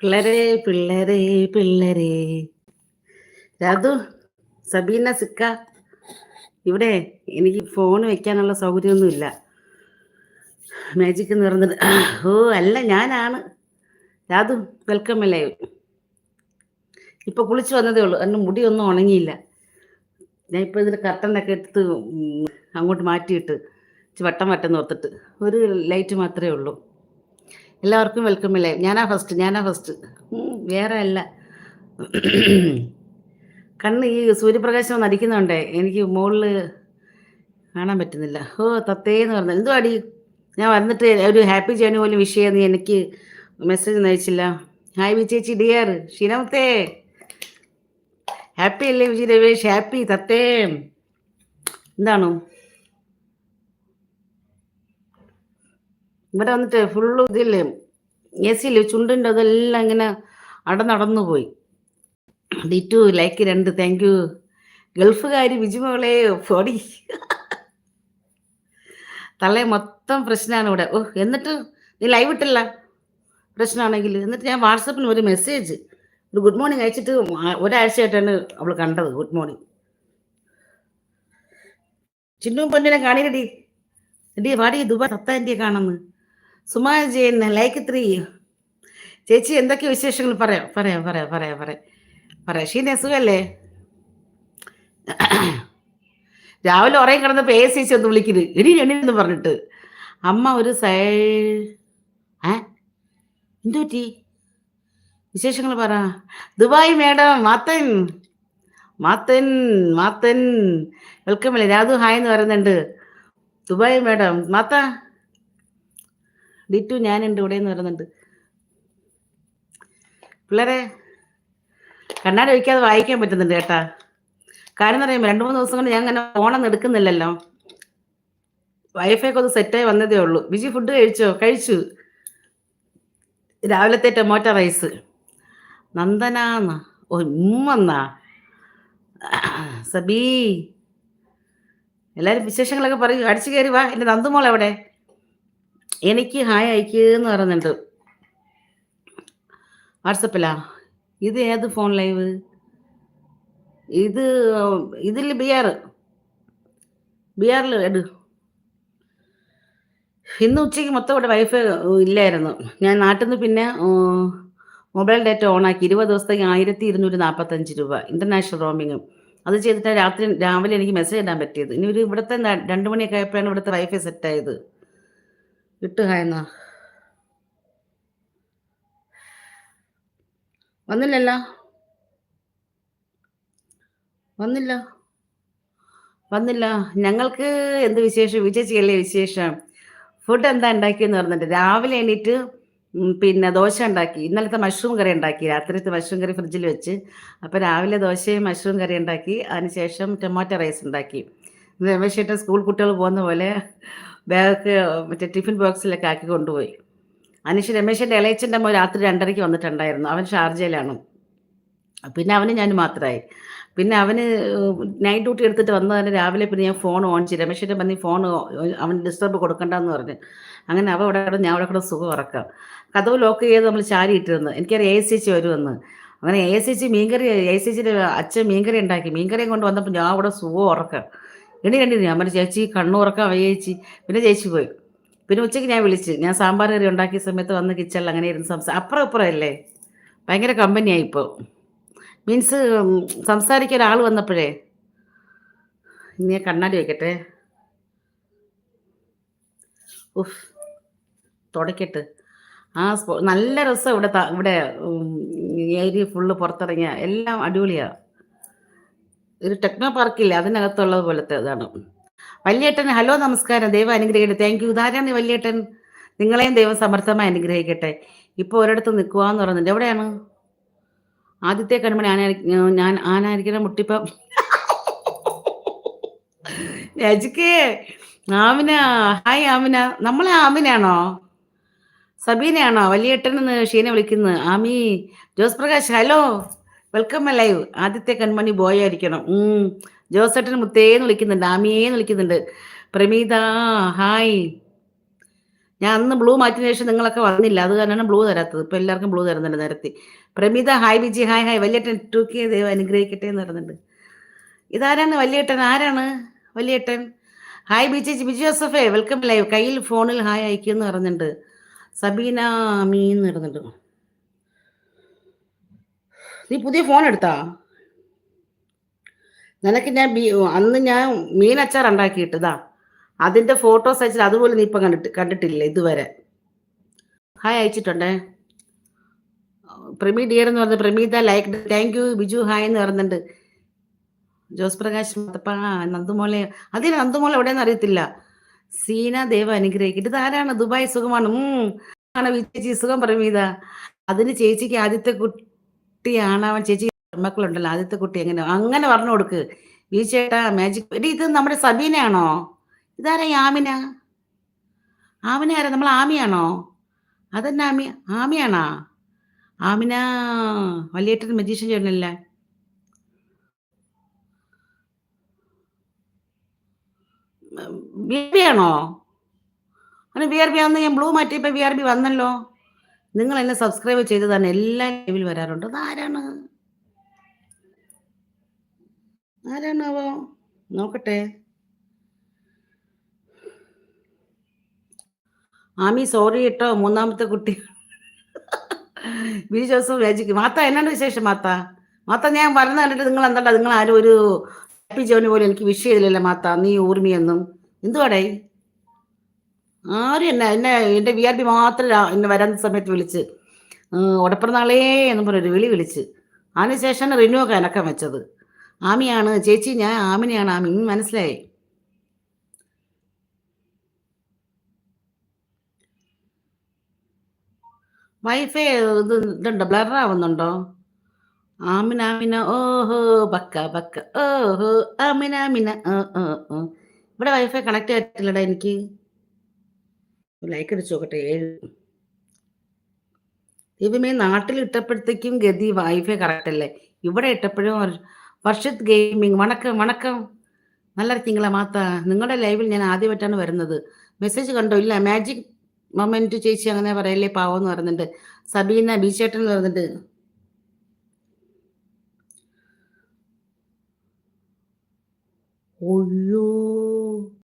പിള്ളേരെ പിള്ളേരെ പിള്ളേരെ. രാധു സബീന സിക്ക ഇവിടെ എനിക്ക് ഫോൺ വെക്കാനുള്ള സൗകര്യമൊന്നുമില്ല. മാജിക് എന്ന് പറഞ്ഞത്. ഓ അല്ല ഞാനാണ്. രാധു വെൽക്കം അല്ലേ? ഇപ്പൊ കുളിച്ചു വന്നതേ ഉള്ളൂ. എന്റെ മുടിയൊന്നും ഉണങ്ങിയില്ല. ഞാൻ ഇപ്പോൾ ഇതിന്റെ കർട്ടനൊക്കെ എടുത്ത് അങ്ങോട്ട് മാറ്റിയിട്ട് വട്ടം വട്ടം നോർത്തിട്ട്. ഒരു ലൈറ്റ് മാത്രമേ ഉള്ളൂ. എല്ലാവർക്കും വെൽക്കം അല്ലേ ഞാനാ ഫസ്റ്റ് ഞാനാ ഫസ്റ്റ് വേറെ അല്ല. കണ്ണ് ഈ സൂര്യപ്രകാശം നടിക്കുന്നുണ്ടേ? എനിക്ക് മുകളിൽ കാണാൻ പറ്റുന്നില്ല. ഓ തത്തേന്ന് പറഞ്ഞു. എന്തോ അടി ഞാൻ വന്നിട്ട് ഒരു ഹാപ്പി ജേണി പോലും വിഷയം നീ എനിക്ക് മെസ്സേജ് അയച്ചില്ല ഹായ് വി ചേച്ചി ഡിയർ ഷീനമത്തേ ഹാപ്പി അല്ലേ വിജയ് രവേഷ് ഹാപ്പി തത്തേ. എന്താണോ? ഇവിടെ വന്നിട്ട് ഫുള്ള് ഇതില്ലേ എ സിയിൽ ചുണ്ടിന്റെ അതെല്ലാം ഇങ്ങനെ അടനടന്നു പോയി. ഡിറ്റു ലൈക്ക് രണ്ട് താങ്ക് യു ഗൾഫുകാർ വിജുമകളെ പൊടി. തള്ളെ മൊത്തം പ്രശ്നമാണ് ഇവിടെ. ഓ എന്നിട്ട് നീ ലൈവ് ഇട്ടില്ല? പ്രശ്നമാണെങ്കിൽ എന്നിട്ട് ഞാൻ വാട്സപ്പിൽ ഒരു മെസ്സേജ് ഒരു ഗുഡ് മോർണിംഗ് അയച്ചിട്ട് ഒരാഴ്ചയായിട്ടാണ് അവൾ കണ്ടത് ഗുഡ് മോർണിംഗ് ചിന്നും പൊന്നിനെ കാണിക്കടി എടി വാടി ദുബായ് സത്താന്റെ കാണുന്നു. സുമാ ജയൻ ലൈക്ക് ത്രീ ചേച്ചി എന്തൊക്കെ വിശേഷങ്ങൾ? പറയാം പറയാം പറയാം പറയാം പറയാം. പറയാം. ഷീന സുഖല്ലേ? രാവിലെ ഉറങ്ങി കിടന്നപ്പോൾ എ സി ഒന്ന് വിളിക്കുന്നത് എടി എണി എന്ന് പറഞ്ഞിട്ട്. അമ്മ ഒരു സൈ ഏ? എന്തു പറ്റി? വിശേഷങ്ങൾ പറ. Dubai madam Mathan. Mathan Mathan. Welcome അല്ലേ? രാധു ഹായ് എന്ന് പറയുന്നുണ്ട്. Dubai madam മാത്ത. ഡിറ്റു ഞാനുണ്ട് ഇവിടെ എന്ന് പറയുന്നുണ്ട് പിള്ളേരെ കണ്ണാടി വയ്ക്കാതെ വായിക്കാൻ പറ്റുന്നുണ്ട് കേട്ടാ. കാര്യം പറയുമ്പോൾ രണ്ട് മൂന്ന് ദിവസം കൊണ്ട് ഞാൻ അങ്ങനെ ഫോണൊന്നും എടുക്കുന്നില്ലല്ലോ. വൈഫൈ ഒക്കെ ഒന്ന് സെറ്റായി വന്നതേ ഉള്ളൂ. ബിജി ഫുഡ് കഴിച്ചോ? കഴിച്ചു. രാവിലത്തെ ടൊമാറ്റോ റൈസ് നന്ദനാന്ന. ഓ ഉമ്മെന്നാ. സബീ. എല്ലാവരും വിശേഷങ്ങളൊക്കെ പറയൂ. അടിച്ചു കയറി വാ. എന്റെ നന്ദുമോൾ എവിടെ എനിക്ക് ഹായ് അയക്കുന്ന് പറയുന്നുണ്ട് വാട്സപ്പിലാ? ഇത് ഏത് ഫോൺ ലൈവ് ഇത് ഇതിൽ ബിയാർ ബിയാറിൽ എടു. ഇന്ന് ഉച്ചയ്ക്ക് മൊത്തം ഇവിടെ വൈഫൈ ഇല്ലായിരുന്നു. ഞാൻ നാട്ടിൽ നിന്ന് പിന്നെ മൊബൈൽ ഡാറ്റ ഓണാക്കി. ഇരുപത് ദിവസത്തേക്ക് ആയിരത്തി ഇരുന്നൂറ്റി നാൽപ്പത്തഞ്ച് രൂപ. ഇന്റർനാഷണൽ റോമിങ്ങും അത് ചെയ്തിട്ടാണ് രാത്രി രാവിലെ എനിക്ക് മെസ്സേജ് ഇടാൻ പറ്റിയത്. ഇനി ഒരു ഇവിടുത്തെ രണ്ട് മണിയൊക്കെ ആയപ്പോഴാണ് ഇവിടുത്തെ വൈഫൈ സെറ്റായത് ഇട്ട് ഹായെന്നാ. വന്നില്ലല്ല. വന്നില്ല. വന്നില്ല. ഞങ്ങൾക്ക് എന്ത് വിശേഷം? വിജയിച്ചല്ലേ വിശേഷം? ഫുഡ് എന്താ ഉണ്ടാക്കിയെന്ന് പറഞ്ഞിട്ട് രാവിലെ എണീറ്റ് പിന്നെ ദോശ ഉണ്ടാക്കി. ഇന്നലത്തെ മഷ്റൂം കറി ഉണ്ടാക്കി. രാത്രിത്തെ മഷ്റൂം കറി ഫ്രിഡ്ജിൽ വെച്ച്. അപ്പോൾ രാവിലെ ദോശയും മഷ്റൂം കറി ഉണ്ടാക്കി. അതിനുശേഷം ടൊമാറ്റോ റൈസ് ഉണ്ടാക്കി. രമേശ് ചേട്ടൻ സ്കൂൾ കുട്ടികൾ പോകുന്ന പോലെ ബാഗൊക്കെ മറ്റേ ടിഫിൻ ബോക്സിലൊക്കെ ആക്കി കൊണ്ടുപോയി. അനീഷ് രമേശന്റെ ഇളയച്ചന്റെ അമ്മ രാത്രി രണ്ടരയ്ക്ക് വന്നിട്ടുണ്ടായിരുന്നു. അവൻ ഷാർജയിലാണ്. പിന്നെ അവന് ഞാൻ മാത്രമായി. പിന്നെ അവന് നൈറ്റ് ഡ്യൂട്ടി എടുത്തിട്ട് വന്നതിന് രാവിലെ പിന്നെ ഞാൻ ഫോൺ ഓൺ ചെയ്തു. രമേശിന്റെ പറഞ്ഞ് ഫോൺ അവൻ ഡിസ്റ്റർബ് കൊടുക്കണ്ടെന്ന് പറഞ്ഞു. അങ്ങനെ അവ അവിടെ കിടന്ന് ഞാൻ അവിടെ കൂടെ സുഖം ഉറക്കാം. കഥവ് ലോക്ക് ചെയ്ത് നമ്മൾ ചാരി ഇട്ടിരുന്നു. എനിക്കറിയാം എ സി സി വരുമെന്ന്. അങ്ങനെ എ സി സി മീൻകറി എ സി സിയുടെ അച്ഛൻ മീൻകറി ഉണ്ടാക്കി. മീൻകറിയും കൊണ്ട് വന്നപ്പോൾ ഞാൻ അവിടെ സുഖം ഉറക്കാം. എണി കണ്ടിരുന്നു ഞാൻ. പറഞ്ഞു ചേച്ചി കണ്ണു ഉറക്കാം വയ്യ ചേച്ചി പിന്നെ ചേച്ചി പോയി. പിന്നെ ഉച്ചയ്ക്ക് ഞാൻ വിളിച്ച്. ഞാൻ സാമ്പാർ കറി ഉണ്ടാക്കിയ സമയത്ത് വന്ന് കിച്ചണിൽ അങ്ങനെ ഇരുന്ന് സംസാരം അപ്പുറം അപ്പുറം അല്ലേ? ഭയങ്കര കമ്പനിയായി ഇപ്പോൾ മീൻസ് സംസാരിക്കാൻ ഒരാൾ വന്നപ്പോഴേ. ഇനി കണ്ണാടി വയ്ക്കട്ടെ ഉഫ് തുടക്കട്ട്. ആ നല്ല രസം ഇവിടെ ഇവിടെ ഏരിയ ഫുള്ള് പുറത്തിറങ്ങിയ. എല്ലാം അടിപൊളിയാ. ഒരു ടെക്നോ പാർക്കില്ല? അതിനകത്തുള്ളത് പോലത്തെ ഇതാണ്. വല്യേട്ടൻ ഹലോ നമസ്കാരം. ദൈവം അനുഗ്രഹിക്കട്ടെ. താങ്ക് യു ഇതാരാണ് വല്യേട്ടൻ? നിങ്ങളെയും ദൈവം സമർത്ഥമായി അനുഗ്രഹിക്കട്ടെ. ഇപ്പോൾ ഒരിടത്ത് നിൽക്കുവാന്ന് പറയുന്നുണ്ട്. എവിടെയാണ്? ആദ്യത്തെ കൺമണി ആനാരി ഞാൻ ആനായിരിക്കണം മുട്ടിപ്പം രജിക്കേ ആമിന. ഹായ് ആമിന. നമ്മളെ ആമിനാണോ സബീനയാണോ? വലിയേട്ടനെന്ന് ഷീന വിളിക്കുന്നത്. Ami Jose Prakash hello. Welcome live ആദ്യത്തെ കൺമണി ബോയ് ആയിരിക്കണം. ജോസേട്ടൻ മുത്തേന്ന് വിളിക്കുന്നുണ്ട് ആമിയേന്ന് വിളിക്കുന്നുണ്ട് പ്രമീത ഹായ് ഞാൻ അന്ന് ബ്ലൂ മാറ്റിന് ശേഷം നിങ്ങളൊക്കെ വന്നില്ല. അത് കാരണമാണ് ബ്ലൂ തരാത്തത്. ഇപ്പൊ എല്ലാവർക്കും ബ്ലൂ തരുന്നുണ്ട് നേരത്തെ. Prameetha hi Viji hi hi വലിയേട്ടൻ കെ ദൈവം അനുഗ്രഹിക്കട്ടെ എന്ന് പറയുന്നുണ്ട്. ഇതാരാണ് വലിയേട്ടൻ ആരാണ് വലിയേട്ടൻ ഹായ് ബിജി ബിജു ജോസഫേ വെൽക്കം ലൈവ്. കയ്യിൽ ഫോണിൽ ഹായ് അയക്കുമെന്ന് പറഞ്ഞിട്ടുണ്ട് സബീന മീ എന്ന് പറയുന്നുണ്ട്. നീ പുതിയ ഫോൺ എടുത്താ? നിനക്ക് ഞാൻ അന്ന് ഞാൻ മീൻ അച്ചാർ ഉണ്ടാക്കിയിട്ടതാ അതിന്റെ ഫോട്ടോസ് അയച്ചിട്ട് അതുപോലെ നീ ഇപ്പം കണ്ടിട്ട് കണ്ടിട്ടില്ല ഇതുവരെ. ഹായ് അയച്ചിട്ടുണ്ടേ. പ്രമീ ഡിയർ എന്ന് പറഞ്ഞ Pramitha like thank you Biju hi എന്ന് പറയുന്നുണ്ട്. ജോസ് പ്രകാശ് മാത്തപ്പ നന്ദുമോളെ അതിന് നന്ദുമോളെ എവിടെയെന്ന് അറിയത്തില്ല. സീന ദേവ അനുഗ്രഹിക്കട്ടെ. ഇതാരാണ് ദുബായ് സുഖമാണ്. ഉം ആണ് ചേച്ചി സുഖം പ്രമീത. അതിന് ചേച്ചിക്ക് ആദ്യത്തെ കുട്ടിയാണാവൻ ചേച്ചി മക്കളുണ്ടല്ലോ ആദ്യത്തെ കുട്ടി എങ്ങനെ അങ്ങനെ പറഞ്ഞു കൊടുക്ക്. ഈ ചേട്ടാ മാജിക് എടി ഇത് നമ്മുടെ സബീനയാണോ? ഇതാരാ ആമിന? ആമിന ആരാ? നമ്മൾ ആമിയാണോ? അതന്നെ ആമി ആമിയാണാ? ആമിന വലിയേട്ടൻ മജീഷ്യൻ ചേട്ടനല്ലേ? ബി ആണോ? അങ്ങനെ ബി ആർ ബി ഞാൻ ബ്ലൂ മാറ്റിയപ്പോ ബി ആർ ബി വന്നല്ലോ. നിങ്ങൾ എന്നെ സബ്സ്ക്രൈബ് ചെയ്തതാണ് എല്ലാ ലൈവിൽ വരാറുണ്ട്. അതാരാണ്? ആരാണാവോ? നോക്കട്ടെ. ആമി സോറി കേട്ടോ മൂന്നാമത്തെ കുട്ടി. Biju Joseph magic. മാത്ത എന്നാണ് വിശേഷം മാത്ത? മാത്ത ഞാൻ പറഞ്ഞു കണ്ടിട്ട് നിങ്ങൾ എന്താ നിങ്ങൾ ആരും ഒരു ഹാപ്പി ജോണി പോലെ എനിക്ക് വിഷ് ചെയ്തില്ലല്ലോ മാത്ത. നീ ഊർമിയെന്നും എന്തുവാടേ? ആരും എന്നെ എന്നെ എന്റെ വി ആർ പി മാത്രം എന്നെ വരാൻ സമയത്ത് വിളിച്ച്. ഉടപ്പിറന്നാളേ എന്ന് പറഞ്ഞൊരു വിളി വിളിച്ച്. അതിനുശേഷം റിന്യൂ ഒക്കെ അനക്കം വെച്ചത്. ആമിയാണ് ചേച്ചി ഞാൻ ആമിനെയാണ് ആമി. മനസ്സിലായി. വൈഫൈ ഇത് ഇതുണ്ടോ ബ്ലറാവുന്നുണ്ടോ ആവുന്നുണ്ടോ? ആമിന ആമിന ഓഹോ ബക്ക ബക്ക ഓഹോ ആമിന ആമിന ഓ ഓ ഓ. ഇവിടെ വൈഫൈ കണക്ട് ചെയ്തിട്ടില്ലടാ എനിക്ക്. ലൈക്ക് അടിച്ചു നോക്കട്ടെ. ഏഴ് ദൈവമേ നാട്ടിൽ ഇട്ടപ്പോഴത്തേക്കും ഗതി വൈഫൈ കറക്റ്റ് അല്ലേ? ഇവിടെ ഇട്ടപ്പോഴും വർഷത്ത് ഗെയിമിംഗ് വണക്കം വണക്കം. നല്ല തിങ്കള മാത്ത നിങ്ങളുടെ ലൈവിൽ ഞാൻ ആദ്യമായിട്ടാണ് വരുന്നത്. മെസ്സേജ് കണ്ടോ? ഇല്ല മാജിക് മൊമെന്റ് ചേച്ചി അങ്ങനെ പറയല്ലേ പാവം എന്ന് പറയുന്നുണ്ട്. സബീന ബീച്ചേട്ടൻ എന്ന് പറയുന്നുണ്ട്. ഒഴു